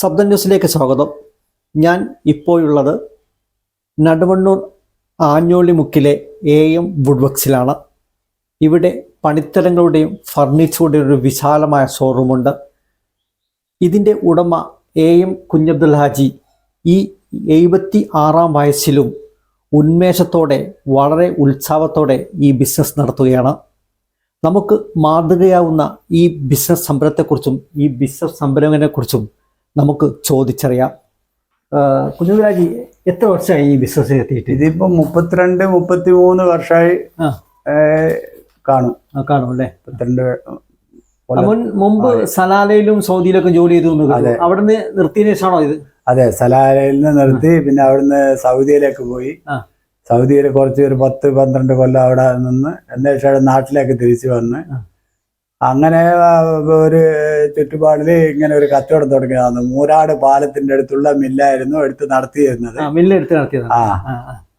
ശബ്ദ ന്യൂസിലേക്ക് സ്വാഗതം. ഞാൻ ഇപ്പോഴുള്ളത് നടുവണ്ണൂർ ആഞ്ഞോളിമുക്കിലെ എ എം വുഡ്വക്സിലാണ്. ഇവിടെ പണിത്തരങ്ങളുടെയും ഫർണിച്ചറുടെയും ഒരു വിശാലമായ ഷോറൂമുണ്ട്. ഇതിന്റെ ഉടമ എ എം കുഞ്ഞബ്ദുൽ ഹാജി ഈ എഴുപത്തി ആറാം വയസ്സിലും ഉന്മേഷത്തോടെ വളരെ ഉത്സാഹത്തോടെ ഈ ബിസിനസ് നടത്തുകയാണ്. നമുക്ക് മാതൃകയാവുന്ന ഈ ബിസിനസ് സംരംഭത്തെക്കുറിച്ചും ഈ ബിസിനസ് സംരംഭനെക്കുറിച്ചും നമുക്ക് ചോദിച്ചറിയാം. കുഞ്ഞുരാജി എത്ര വർഷമായി ഈ ബിസിനസ് എത്തിയിട്ട്? ഇതിപ്പോ മുപ്പത്തിരണ്ട് മുപ്പത്തി മൂന്ന് വർഷമായി കാണും. കാണും അല്ലേ? മുപ്പത്തിരണ്ട് മുമ്പ് സലാലയിലും സൗദിയിലൊക്കെ ജോലി ചെയ്തു എന്ന്. അവിടുന്ന് നിർത്തിയതിനു ശേഷമാണോ ഇത്? അതെ സലാലയിൽ നിന്ന് നിർത്തി പിന്നെ അവിടുന്ന് സൗദിയിലേക്ക് പോയി. സൗദിയിൽ കുറച്ച് ഒരു പത്ത് പന്ത്രണ്ട് കൊല്ലം അവിടെ നിന്ന് എന്നേഷം നാട്ടിലേക്ക് തിരിച്ചു വന്ന്. അങ്ങനെ ഒരു ചുറ്റുപാടിൽ ഇങ്ങനെ ഒരു കച്ചവടം തുടങ്ങിയതാണ്. മൂരാട് പാലത്തിന്റെ അടുത്തുള്ള മില്ലായിരുന്നു എടുത്ത് നടത്തിയിരുന്നത്. ആ, മില്ല് എടുത്ത് നടത്തിയത് ആ.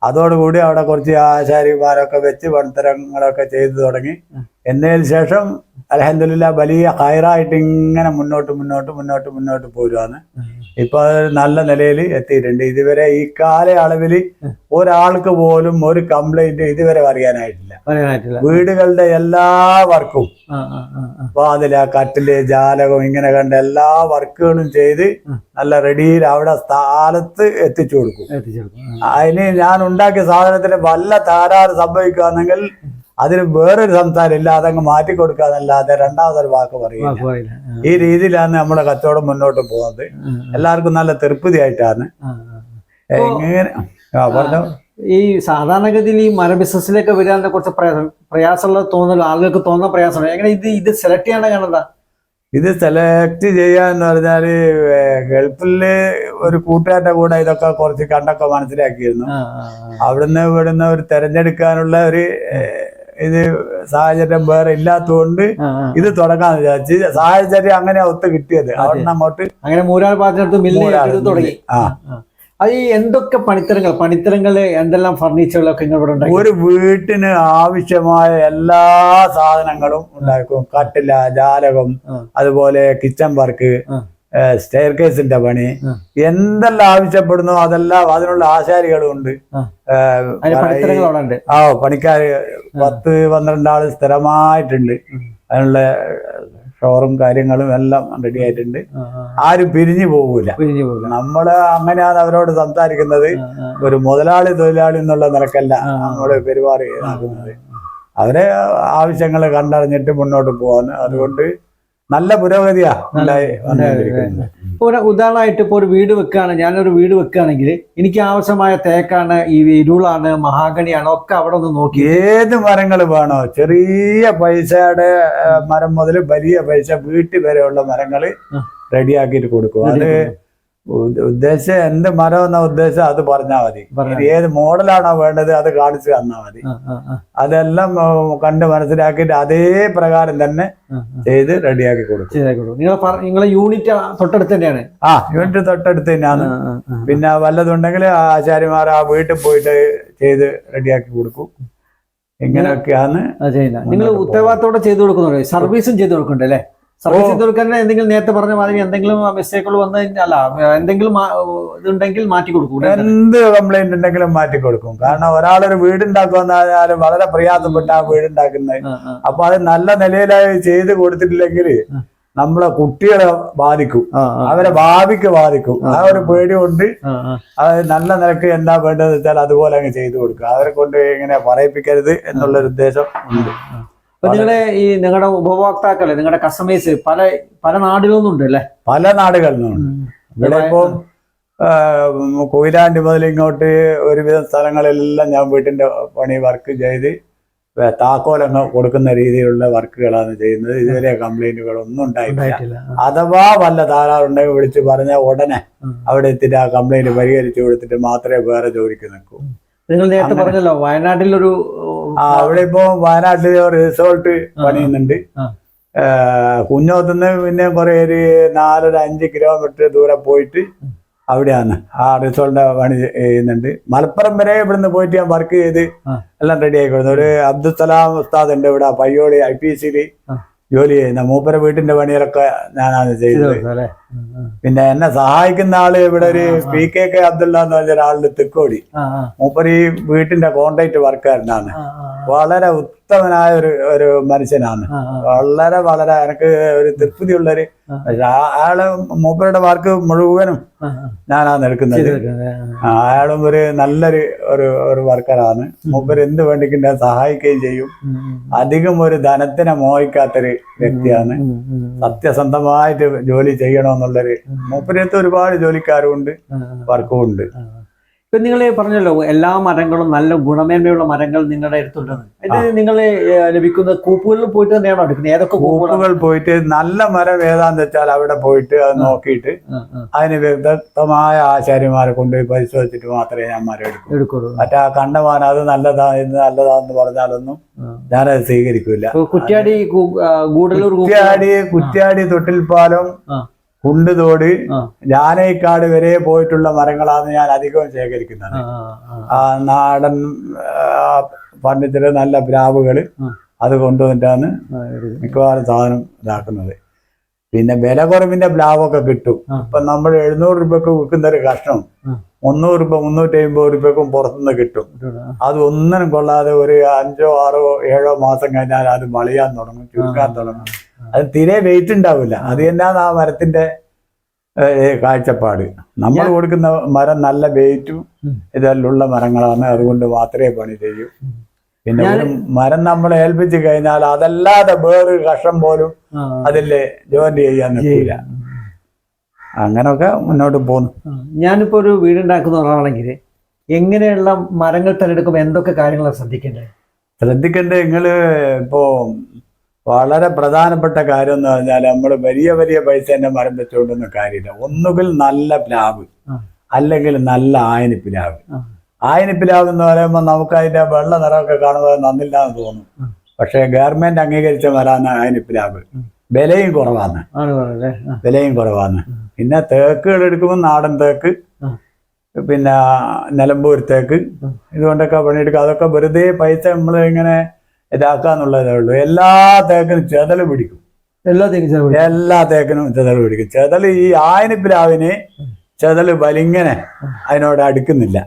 അതോടുകൂടി അവിടെ കുറച്ച് ആശാരിമാരൊക്കെ വെച്ച് പണിത്തരങ്ങളൊക്കെ ചെയ്തു തുടങ്ങി. എന്നതിന് ശേഷം അലഹദില്ല വലിയ ഹയറായിട്ട് ഇങ്ങനെ മുന്നോട്ട് മുന്നോട്ട് മുന്നോട്ട് മുന്നോട്ട് പോരുവാണ്. ഇപ്പൊ അത് നല്ല നിലയിൽ എത്തിയിട്ടുണ്ട്. ഇതുവരെ ഈ കാലയളവിൽ ഒരാൾക്ക് പോലും ഒരു കംപ്ലൈന്റ് ഇതുവരെ അറിയാനായിട്ടില്ല വീടുകളുടെ എല്ലാ വർക്കും. വാതില കട്ടിൽ ജാലകം ഇങ്ങനെ കണ്ട എല്ലാ വർക്കുകളും ചെയ്ത് നല്ല റെഡിയിൽ അവിടെ സ്ഥാനത്ത് എത്തിച്ചു കൊടുക്കും. അതിന് ഞാൻ ഉണ്ടാക്കിയ സാധനത്തിന് വല്ല താരാറ് സംഭവിക്കുകയാണെങ്കിൽ അതിന് വേറൊരു സംസാരം ഇല്ല അതങ്ങ് മാറ്റി കൊടുക്കാന്നല്ലാതെ രണ്ടാമതൊരു വാക്ക് പറയില്ല. ഈ രീതിയിലാണ് നമ്മുടെ കച്ചവടം മുന്നോട്ട് പോകുന്നത്. എല്ലാവർക്കും നല്ല തൃപ്തിയായിട്ടാണ്. എങ്ങനെ ആ. പറഞ്ഞു. ഈ സാധാരണഗതിയിൽ ഈ മര ബിസിനസ്സിലേക്ക് വരാൻ കുറച്ച് പ്രയാസം പ്രയാസമുള്ള തോന്നൽ ആളുകൾക്ക് തോന്നുന്ന പ്രയാസം എങ്ങനെ ഇത് ഇത് സെലക്ട് ചെയ്യാണ്ട് കാണണ്ട ഇത് സെലക്ട് ചെയ്യാന്ന് പറഞ്ഞാൽ ഗൾഫിൽ ഒരു കൂട്ടുകാരുടെ കൂടെ ഇതൊക്കെ കുറച്ച് കണ്ടൊക്കെ മനസ്സിലാക്കിയിരുന്നു. അവിടുന്ന് ഇവിടുന്ന് ഒരു തെരഞ്ഞെടുക്കാനുള്ള ഒരു ഇത് സാഹചര്യം വേറെ ഇല്ലാത്തതുകൊണ്ട് ഇത് തുടങ്ങാന്ന് വിചാരിച്ച് സാഹചര്യം അങ്ങനെ ഒത്ത് കിട്ടിയത്. അവിടുന്ന് അങ്ങോട്ട് അങ്ങനെ മൂരാൾ പാത്രത്ത് തുടങ്ങി. ആ. അത് ഈ എന്തൊക്കെ പണിത്തരങ്ങൾ? പണിത്തരങ്ങൾ എന്തെല്ലാം ഫർണിച്ചറുകളൊക്കെ ഇവിടെ ഒരു വീട്ടിന് ആവശ്യമായ എല്ലാ സാധനങ്ങളും ഉണ്ടാക്കും. കട്ടില ജാലകം അതുപോലെ കിച്ചൺ വർക്ക്. സ്റ്റെയർ കേസിന്റെ പണി. എന്തെല്ലാം ആവശ്യപ്പെടുന്നു അതെല്ലാം അതിനുള്ള ആശാരികളും ഉണ്ട്. ആ. പണിക്കാർ പത്ത് പന്ത്രണ്ട് ആൾ സ്ഥിരമായിട്ടുണ്ട് അതിനുള്ള ഷോറും കാര്യങ്ങളും എല്ലാം റെഡി ആയിട്ടുണ്ട്. ആരും പിരിഞ്ഞു പോകൂല. നമ്മൾ അങ്ങനെയാണ് അവരോട് സംസാരിക്കുന്നത്. ഒരു മുതലാളി തൊഴിലാളി എന്നുള്ള നിലക്കല്ല നമ്മുടെ നമ്മൾ പെരുമാറി അവരെ ആവശ്യങ്ങൾ കണ്ടറിഞ്ഞിട്ട് മുന്നോട്ട് പോവാൻ അതുകൊണ്ട് നല്ല പുരോഗതിയാ ഉണ്ടായി ഒരു ഉദാഹരണമായിട്ട് ഇപ്പോൾ ഒരു വീട് വെക്കുകയാണ്. ഞാനൊരു വീട് വെക്കുകയാണെങ്കിൽ എനിക്ക് ആവശ്യമായ തേക്കാണ് ഈ ഇരുളാണ് മഹാഗണിയാണ് ഒക്കെ അവിടെ ഒന്ന് നോക്കി. ഏത് മരങ്ങൾ വേണോ ചെറിയ പൈസയുടെ മരം മുതൽ വലിയ പൈസ വീട്ടിൽ വരെയുള്ള മരങ്ങൾ. റെഡിയാക്കിയിട്ട് കൊടുക്കും. അത് ഉദ്ദേശം എന്ത് മരം എന്ന ഉദ്ദേശം അത് പറഞ്ഞാൽ മതി. ഏത് മോഡലാണോ വേണ്ടത് അത് കാണിച്ചു തന്നാൽ മതി. അതെല്ലാം കണ്ട് മനസ്സിലാക്കിയിട്ട് അതേ പ്രകാരം തന്നെ. ചെയ്ത് റെഡിയാക്കി കൊടുക്കും. നിങ്ങൾ യൂണിറ്റ് തൊട്ടടുത്ത് തന്നെയാണ്? ആ യൂണിറ്റ് തൊട്ടടുത്ത് തന്നെയാണ്. പിന്നെ വല്ലതുണ്ടെങ്കിൽ ആചാര്യമാർ ആ വീട്ടിൽ പോയിട്ട് ചെയ്ത് റെഡിയാക്കി കൊടുക്കും. ഇങ്ങനെയൊക്കെയാണ് നിങ്ങൾ ഉത്തരവാദിത്തോടെ ചെയ്തു കൊടുക്കുന്നുണ്ട്. സർവീസും ചെയ്തു കൊടുക്കുന്നുണ്ട് അല്ലേ? സർവീസ് ചെയ്ത് കൊടുക്കാൻ എന്തെങ്കിലും നേരത്തെ പറഞ്ഞ മാതിരി എന്തെങ്കിലും മിസ്റ്റേക്കുകൾ വന്നു കഴിഞ്ഞാൽ എന്തെങ്കിലും ഇതുണ്ടെങ്കിൽ മാറ്റി കൊടുക്കും. എന്ത് കംപ്ലൈന്റ് ഉണ്ടെങ്കിലും മാറ്റി കൊടുക്കും. കാരണം ഒരാളൊരു വീടുണ്ടാക്കുമെന്ന് പറഞ്ഞാലും വളരെ പ്രയാസപ്പെട്ട ആ വീടുണ്ടാക്കുന്നത് അപ്പൊ അത് നല്ല നിലയിലായി ചെയ്ത് കൊടുത്തിട്ടില്ലെങ്കിൽ നമ്മളെ കുട്ടികളെ ബാധിക്കും. അവരെ ഭാവിക്ക് ബാധിക്കും. ആ ഒരു പേടി കൊണ്ട്. അത് നല്ല നിലയ്ക്ക് എന്താ വേണ്ടതെന്ന് വെച്ചാൽ അതുപോലെ അങ്ങ് ചെയ്തു കൊടുക്കുക. അവരെ കൊണ്ട് ഇങ്ങനെ പറയിപ്പിക്കരുത് എന്നുള്ളൊരു ഉദ്ദേശം ഉണ്ട്. അപ്പൊ നിങ്ങളുടെ ഈ നിങ്ങളുടെ ഉപഭോക്താക്കളെ നിങ്ങളുടെ കസ്റ്റമേഴ്സ് പല പല നാടുകളിലും ഉണ്ട് അല്ലേ? പല നാടുകളിൽ നിന്നുണ്ട് ഇവിടെ ഇപ്പം കൊയിലാണ്ടി മുതൽ ഇങ്ങോട്ട് ഒരുവിധം സ്ഥലങ്ങളിലെല്ലാം ഞാൻ വീട്ടിന്റെ പണി വർക്ക് ചെയ്ത് താക്കോലങ്ങ് കൊടുക്കുന്ന രീതിയിലുള്ള വർക്കുകളാണ് ചെയ്യുന്നത്. ഇതുവരെ കംപ്ലൈന്റുകൾ ഒന്നും ഉണ്ടായിട്ടില്ല. അഥവാ വല്ല താരാറുണ്ടെങ്കിൽ വിളിച്ച് പറഞ്ഞ ഉടനെ അവിടെ എത്തിയിട്ട് ആ കംപ്ലൈന്റ് പരിഹരിച്ചു കൊടുത്തിട്ട് മാത്രമേ വേറെ ജോലിക്ക് നിൽക്കൂ. നിങ്ങൾ നേരത്തെ പറഞ്ഞല്ലോ വയനാട്ടിലൊരു അവിടെ ഇപ്പോ വയനാട്ടിൽ റിസോർട്ട് പണിയുന്നുണ്ട്. കുഞ്ഞോത്തുനിന്ന് പിന്നെ കുറെ ഒരു നാലര അഞ്ച് കിലോമീറ്റർ ദൂരെ പോയിട്ട് അവിടെയാണ്. ആ റിസോർട്ട് പണി ചെയ്യുന്നുണ്ട്. മലപ്പുറം വരെ ഇവിടുന്ന് പോയിട്ട് ഞാൻ വർക്ക് ചെയ്ത് എല്ലാം റെഡി ആയിക്കൊടുത്തു ഒരു അബ്ദുസലാം ഉസ്താദ് ഉണ്ട് ഇവിടെ പയ്യോളി ഐ പി സിയിൽ ആ. ജോലി ചെയ്യുന്ന മൂപ്പര വീട്ടിന്റെ പണികളൊക്കെ ഞാനാണ് ചെയ്തത്. പിന്നെ എന്നെ സഹായിക്കുന്ന ആൾ ഇവിടെ ഒരു പി കെ കെ അബ്ദുള്ള എന്ന് പറഞ്ഞ ഒരാളുടെ തെക്കോടി. മൂപ്പര് ഈ വീട്ടിന്റെ കോണ്ടാക്ട് വർക്കാരനാണ് വളരെ ഉത്തമനായ ഒരു ഒരു മനുഷ്യനാണ്. വളരെ വളരെ എനിക്ക് ഒരു തൃപ്തിയുള്ള ഒരു അയാൾ മൂപ്പരുടെ വർക്ക് മുഴുവനും. ഞാനാണ് എടുക്കുന്നത്. അയാളും ഒരു നല്ലൊരു ഒരു ഒരു വർക്കറാണ് മൂപ്പര് എന്ത് വേണ്ടിക്കിന്റെ സഹായിക്കുകയും ചെയ്യും. അധികം ഒരു ധനത്തിനെ മോഹിക്കാത്തൊരു വ്യക്തിയാണ്. സത്യസന്ധമായിട്ട് ജോലി ചെയ്യണമെന്നുള്ളൊരു മൂപ്പരത്ത് ഒരുപാട് ജോലിക്കാരും ഉണ്ട് വർക്കും ഉണ്ട്. ഇപ്പൊ നിങ്ങൾ പറഞ്ഞല്ലോ എല്ലാ മരങ്ങളും നല്ല ഗുണമേന്മയുള്ള മരങ്ങൾ നിങ്ങളുടെ അടുത്തുണ്ടെന്ന്. ഇത് നിങ്ങൾ ലഭിക്കുന്ന കൂപ്പുകളിൽ പോയിട്ട് തന്നെയാണോ എടുക്കുന്നത്? ഏതൊക്കെ കൂപ്പുകൾ പോയിട്ട് നല്ല മരം ഏതാന്ന് വെച്ചാൽ അവിടെ പോയിട്ട് അത് നോക്കിയിട്ട്. അതിന് വ്യക്തമായ ആചാര്യന്മാരെ കൊണ്ടുപോയി പരിശോധിച്ചിട്ട് മാത്രമേ ഞാൻ മരം എടുക്കൂ. എടുക്കുള്ളൂ. മറ്റേ ആ കണ്ടമാനം അത് നല്ലതാ ഇത് നല്ലതാന്ന് പറഞ്ഞാലൊന്നും. ഞാനത് സ്വീകരിക്കൂല. കുറ്റ്യാടി കുറ്റ്യാടി കുറ്റ്യാടി തൊട്ടിൽപ്പാലം. കുണ്ടുതോട്. ജാനൈക്കാട് വരെ പോയിട്ടുള്ള മരങ്ങളാണ് ഞാൻ അധികവും ശേഖരിക്കുന്നത്. നാടൻ പണ്ടത്തിൽ നല്ല പ്ലാവുകൾ ആ. അത് കൊണ്ടുവന്നിട്ടാണ് മിക്കവാറും സാധനം ഇതാക്കുന്നത്. പിന്നെ വില കുറവിന്റെ പ്ലാവൊക്കെ കിട്ടും. ഇപ്പൊ നമ്മൾ എഴുന്നൂറ് രൂപക്ക് വിൽക്കുന്ന ഒരു കഷ്ണം മുന്നൂറ് രൂപ മുന്നൂറ്റി അമ്പത് രൂപക്കും പുറത്തുനിന്ന് കിട്ടും. അത് ഒന്നിനും കൊള്ളാതെ ഒരു അഞ്ചോ ആറോ ഏഴോ മാസം കഴിഞ്ഞാൽ അത് വളയാൻ തുടങ്ങും ചുരുക്കാൻ തുടങ്ങും. അത് തീരെ വെയിറ്റ് ഉണ്ടാവില്ല അത് തന്നെയാണ് ആ മരത്തിന്റെ കാഴ്ചപ്പാട്. നമ്മൾ കൊടുക്കുന്ന മരം നല്ല വെയിറ്റും ഇതെല്ലാം ഉള്ള മരങ്ങളാണ്. അതുകൊണ്ട് മാത്രമേ പണി ചെയ്യൂ. പിന്നെ ഒരു മരം നമ്മൾ ഏൽപ്പിച്ചു കഴിഞ്ഞാൽ അതല്ലാതെ വേറൊരു കഷം പോലും ആ. അതിൽ ജോലി ചെയ്യാൻ പറ്റില്ല അങ്ങനെയൊക്കെ മുന്നോട്ട് പോകുന്നു. ഞാനിപ്പോ ഒരു വീടുണ്ടാക്കുന്ന ഒരാളാണെങ്കിൽ എങ്ങനെയുള്ള മരങ്ങൾ തിരഞ്ഞെടുക്കുമ്പോൾ എന്തൊക്കെ കാര്യങ്ങളാണ് ശ്രദ്ധിക്കേണ്ടത്? ശ്രദ്ധിക്കേണ്ടത് നിങ്ങൾ ഇപ്പോ വളരെ പ്രധാനപ്പെട്ട കാര്യം എന്ന് പറഞ്ഞാൽ നമ്മൾ വലിയ വലിയ പൈസ തന്നെ മരം വെച്ചുകൊണ്ടൊന്നും കാര്യമില്ല ഒന്നുകിൽ നല്ല പ്ലാവ് അല്ലെങ്കിൽ നല്ല ആയനി പ്ലാവ്. ആയനി പ്ലാവ് എന്ന് പറയുമ്പോൾ നമുക്ക് അതിന്റെ വെള്ള നിറമൊക്കെ കാണുമ്പോൾ നന്നില്ല എന്ന് തോന്നും. പക്ഷേ ഗവൺമെന്റ് അംഗീകരിച്ച വരാന്ന് ആയനി പ്ലാവ്. വിലയും കുറവാണ് ആ. വിലയും കുറവാണ് ഉം. പിന്നെ തേക്കുകൾ എടുക്കുമ്പോൾ നാടൻ തേക്ക്. പിന്നെ നിലമ്പൂർ തേക്ക്. ഇതുകൊണ്ടൊക്കെ പണിയെടുക്കുക അതൊക്കെ വെറുതെ പൈസ നമ്മൾ ഇങ്ങനെ ഇതാക്കാന്നുള്ളതേ ഉള്ളൂ എല്ലാ തേക്കിനും ചെതൽ പിടിക്കും. എല്ലാ തേക്കും എല്ലാ തേക്കിനും ചെതൽ പിടിക്കും. ചെതൽ ഈ ആയിന് പ്രാവിന് ചെതൽ വലിങ്ങനെ അതിനോട് അടുക്കുന്നില്ല.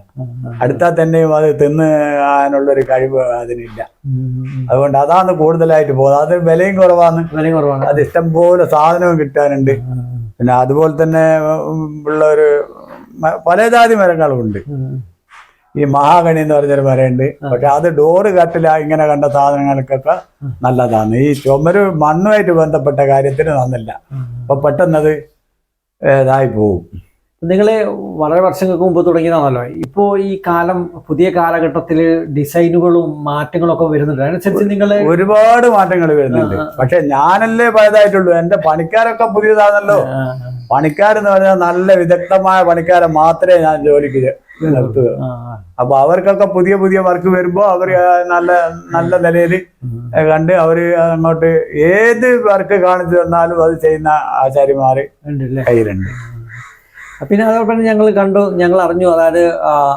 അടുത്താൽ തന്നെയും അത് തിന്ന് അതിനുള്ളൊരു കഴിവ് അതിനില്ല. അതുകൊണ്ട് അതാണ് കൂടുതലായിട്ട് പോകുന്നത്. അതിന് വിലയും കുറവാന്ന് വിലയും കുറവാണ്. അത് ഇഷ്ടം പോലെ സാധനവും കിട്ടാനുണ്ട്. പിന്നെ അതുപോലെ തന്നെ ഉള്ള ഒരു പല ജാതി മരങ്ങളും ഉണ്ട്. ഉം. ഈ മഹാഗണി എന്ന് പറഞ്ഞൊരു മരമുണ്ട് പക്ഷെ അത് ഡോറ് കട്ടില ഇങ്ങനെ കണ്ട സാധനങ്ങൾക്കൊക്കെ നല്ലതാണ്. ഈ ചുമര് മണ്ണുമായിട്ട് ബന്ധപ്പെട്ട കാര്യത്തിന് നന്നില്ല. അപ്പൊ പെട്ടെന്നത് ഇതായി പോകും നിങ്ങൾ വളരെ വർഷങ്ങൾക്ക് മുമ്പ് തുടങ്ങിയതാണല്ലോ. ഇപ്പോ ഈ കാലം പുതിയ കാലഘട്ടത്തിൽ ഡിസൈനുകളും മാറ്റങ്ങളും ഒക്കെ വരുന്നുണ്ട്. അതിനനുസരിച്ച് നിങ്ങൾ ഒരുപാട് മാറ്റങ്ങൾ വരുന്നുണ്ട്. പക്ഷെ ഞാനല്ലേ പഴയതായിട്ടുള്ളൂ. എന്റെ പണിക്കാരൊക്കെ പുതിയതാണല്ലോ. പണിക്കാരെന്ന് പറഞ്ഞാൽ നല്ല വിദഗ്ധമായ പണിക്കാരെ മാത്രമേ ഞാൻ ജോലിക്ക് നിർത്തുക. അപ്പൊ അവർക്കൊക്കെ പുതിയ പുതിയ വർക്ക് വരുമ്പോ അവർ നല്ല നല്ല നിലയിൽ. കണ്ട് അവർ അങ്ങോട്ട് ഏത് വർക്ക് കാണിച്ചു തന്നാലും അത് ചെയ്യുന്ന ആചാര്യമാര് കയ്യിലുണ്ട് പിന്നെ അതോടൊപ്പം ഞങ്ങൾ കണ്ടു ഞങ്ങൾ അറിഞ്ഞു. അതായത്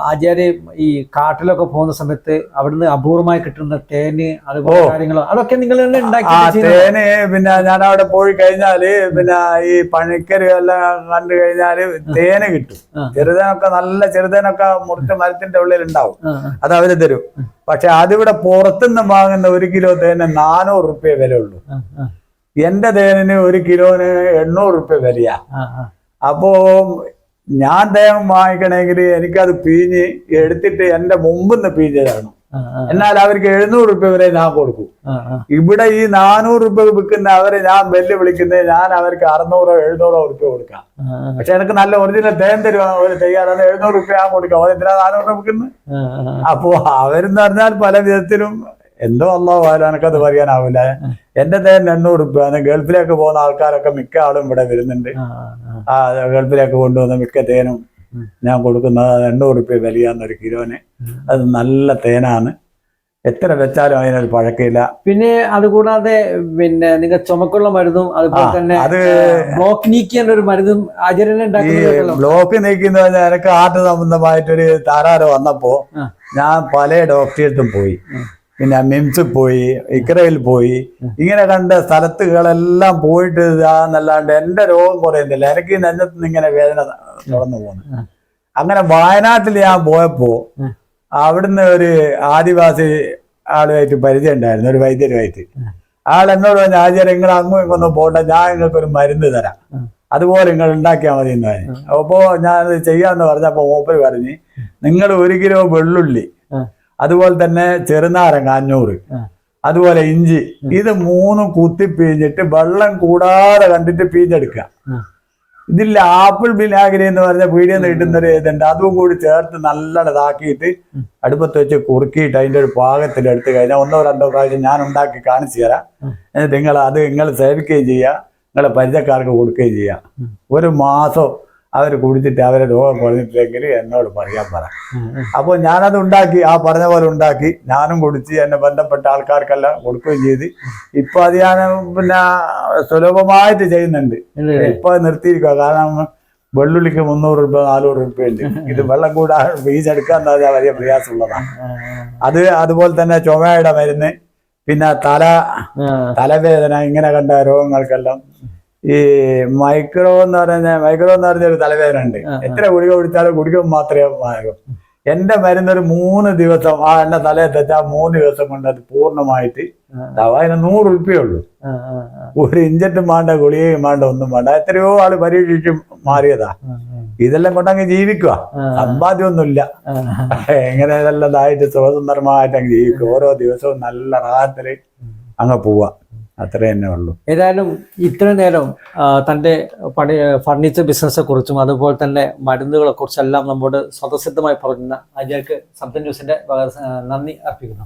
ആചാര്യ ഈ കാട്ടിലൊക്കെ പോകുന്ന സമയത്ത് അവിടുന്ന് അപൂർവമായി കിട്ടുന്ന തേന് അതുപോലെ കാര്യങ്ങൾ കാര്യങ്ങളോ അതൊക്കെ നിങ്ങൾ തന്നെ ഉണ്ടാക്കി തേന് പിന്നെ ഞാൻ അവിടെ പോയി കഴിഞ്ഞാൽ പിന്നെ ഈ പണിക്കര് എല്ലാം കണ്ടു കഴിഞ്ഞാൽ തേന് കിട്ടും. ചെറുതേനൊക്കെ നല്ല ചെറുതേനൊക്കെ മുറിച്ച മരത്തിന്റെ ഉള്ളിൽ ഉണ്ടാവും അത് അവർ തരും. പക്ഷെ അതിവിടെ പുറത്തുനിന്ന് വാങ്ങുന്ന ഒരു കിലോ തേന് നാനൂറ് റുപ്യ വില ഉള്ളൂ എന്റെ തേനിന് ഒരു കിലോന് എണ്ണൂറ് റുപ്യ വിലയാ. അപ്പോ ഞാൻ ദേഹം വാങ്ങിക്കണമെങ്കിൽ എനിക്കത് പീഞ്ഞ് എടുത്തിട്ട് എന്റെ മുമ്പിന്ന് പീഞ്ഞ് തരണം എന്നാൽ അവർക്ക് എഴുന്നൂറ് റുപ്യ വരെ ഞാൻ കൊടുക്കും. ഇവിടെ ഈ നാനൂറ് റുപ്യ വിൽക്കുന്ന അവരെ ഞാൻ വെല്ലു വിളിക്കുന്നത് ഞാൻ അവർക്ക് അറുന്നൂറോ എഴുന്നൂറോ റുപ്യ കൊടുക്കാം. പക്ഷെ എനിക്ക് നല്ല ഒറിജിനൽ തേൻ തരുവാ ഒരു തയ്യാറാണ്. എഴുന്നൂറ് റുപ്യ ഞാൻ കൊടുക്കാം. അവർ എന്തിനാ നാനൂറ് റുപ്യ വിൽക്കുന്നത്? അപ്പോ അവരെന്ന് പറഞ്ഞാൽ പല വിധത്തിലും എന്തോ അള്ളാഹു അത് പറയാനാവില്ല എന്റെ നേരം എണ്ണൂറ് രൂപയാണ് ഗൾഫിലേക്ക് പോകുന്ന ആൾക്കാരൊക്കെ മിക്ക ആളും ഇവിടെ വരുന്നുണ്ട്. ആ ഗൾഫിലേക്ക് കൊണ്ടുവന്ന മിക്ക തേനും ഞാൻ കൊടുക്കുന്നത് എണ്ണൂറ് രൂപ വിലയാന്ന് ഒരു കിലോന്. അത് നല്ല തേനാണ്. എത്ര വെച്ചാലും അതിനൊരു പഴക്കമില്ല. പിന്നെ അതുകൂടാതെ പിന്നെ നിങ്ങൾ ചുമക്കുള്ള മരുന്നും അതുപോലെ തന്നെ അത് ബ്ലോക്ക് നീക്കിയ ഒരു മരുന്നും ഉണ്ടാക്കുന്നതല്ലോ ബ്ലോക്ക് നീക്കുന്ന പറഞ്ഞാൽ എനിക്ക് ഹാർട്ട് സംബന്ധമായിട്ടൊരു താരാറ് വന്നപ്പോ. ഞാൻ പല ഡോക്ടറെടുത്തും പോയി. പിന്നെ മിംസിൽ പോയി ഇക്രയിൽ പോയി. ഇങ്ങനെ കണ്ട സ്ഥലത്തുകളെല്ലാം പോയിട്ട് ഇതാന്നല്ലാണ്ട് എന്റെ രോഗം കുറയുന്നില്ല. എനിക്ക് ഈ നെഞ്ചത്ത് നിന്ന് ഇങ്ങനെ വേദന തുറന്നു പോകുന്നു അങ്ങനെ വയനാട്ടിൽ ഞാൻ പോയപ്പോ അവിടുന്ന് ഒരു ആദിവാസി ആളുമായിട്ട് പരിചയം ഉണ്ടായിരുന്നു ഒരു വൈദ്യരുമായിട്ട്. ആൾ എന്നോട് പറഞ്ഞു ആചാര്യ നിങ്ങൾ അങ്ങും ഇങ്ങൊന്നും പോകണ്ട ഞാൻ നിങ്ങൾക്ക് ഒരു മരുന്ന് തരാം. അതുപോലെ നിങ്ങൾ ഉണ്ടാക്കിയാൽ മതി എന്ന് പറഞ്ഞു അപ്പോ ഞാൻ ചെയ്യാന്ന് പറഞ്ഞപ്പോ മൂപ്പര് പറഞ്ഞ് നിങ്ങൾ ഒരു കിലോ വെള്ളുള്ളി. അതുപോലെ തന്നെ ചെറുനാരങ്ങ അഞ്ഞൂറ്. അതുപോലെ ഇഞ്ചി. ഇത് മൂന്നും കുത്തി പിഴിഞ്ഞിട്ട് വെള്ളം കൂടാതെ കണ്ടിട്ട് പിഴിഞ്ഞെടുക്കുക. ഇതിൽ ആപ്പിൾ വിനാഗിരി എന്ന് പറഞ്ഞ പീടിയിൽ നിന്ന് കിട്ടുന്ന ഒരു ഇതുണ്ട്. അതും കൂടി ചേർത്ത് നല്ലോണം ഇതാക്കിയിട്ട് അടുപ്പത്ത് വെച്ച് കുറുക്കിയിട്ട് അതിന്റെ ഒരു പാകത്തിൽ എടുത്തു കഴിഞ്ഞാൽ ഒന്നോ രണ്ടോ പ്രാവശ്യം ഞാൻ ഉണ്ടാക്കി കാണിച്ചു തരാം. എന്നിട്ട് നിങ്ങൾ അത് നിങ്ങൾ സേവിക്കുകയും ചെയ്യുക. നിങ്ങളെ പരിചയക്കാർക്ക് കൊടുക്കുകയും ചെയ്യുക. ഒരു മാസം അവർ കുടിച്ചിട്ട് അവരെ രോഗം കുറഞ്ഞിട്ടില്ലെങ്കിൽ എന്നോട് പറയാൻ പറ. അപ്പോൾ ഞാനത് ഉണ്ടാക്കി ആ പറഞ്ഞ പോലെ ഉണ്ടാക്കി. ഞാനും കുടിച്ച് എന്നെ ബന്ധപ്പെട്ട ആൾക്കാർക്കെല്ലാം കൊടുക്കുകയും ചെയ്ത്. ഇപ്പൊ അത് ഞാൻ പിന്നെ സുലഭമായിട്ട് ചെയ്യുന്നുണ്ട്. ഇപ്പൊ നിർത്തിയിരിക്കുക കാരണം വെള്ളുള്ളിക്ക് മുന്നൂറ് രൂപ നാനൂറ് രൂപ ഉണ്ട് ഇത് വെള്ളം കൂടാ എടുക്കാൻ തന്നെ വലിയ പ്രയാസമുള്ളതാണ് അത് അതുപോലെ തന്നെ ചുമയുടെ മരുന്ന് പിന്നെ തല തലവേദന ഇങ്ങനെ കണ്ട രോഗങ്ങൾക്കെല്ലാം ഈ മൈക്രോ എന്ന് പറഞ്ഞ മൈക്രോ എന്ന് പറഞ്ഞ ഒരു തലവേദന ഉണ്ട്. എത്ര ഗുളിക കുടിച്ചാലും ഗുളിക മാത്രമേ മാറും എന്റെ മരുന്ന് ഒരു മൂന്ന് ദിവസം ആ എന്നെ തലയെ തെറ്റാ മൂന്ന് ദിവസം കൊണ്ട് അത് പൂർണമായിട്ട്. അതിന് നൂറ് ആ, ആ, ഒരു ഇഞ്ചറ്റും വേണ്ട ഗുളികയും വേണ്ട ഒന്നും വേണ്ട. എത്രയോ ആൾ പരീക്ഷിച്ച് മാറിയതാ. ഇതെല്ലാം കൊണ്ടങ്ങ് ജീവിക്കുക ആ, സമ്പാദ്യമൊന്നുമില്ല. എങ്ങനെ ഇതെല്ലാം ഇതായിട്ട് സ്വതന്ത്രമായിട്ട് അങ്ങ് ജീവിക്കുക ഓരോ ദിവസവും നല്ല റാഹത്തിൽ അങ്ങ് പോവാ. അത്രേ തന്നെ ഉള്ളൂ. ഏതായാലും ഇത്ര നേരം തന്റെ പണി ഫർണിച്ചർ ബിസിനസ്സെ കുറിച്ചും അതുപോലെ തന്നെ മരുന്നുകളെ കുറിച്ചെല്ലാം നമ്മോട് സ്വതസിദ്ധമായി പറഞ്ഞ അജയ്ക്ക് ശബ്ദ ന്യൂസിന്റെ നന്ദി അർപ്പിക്കുന്നു.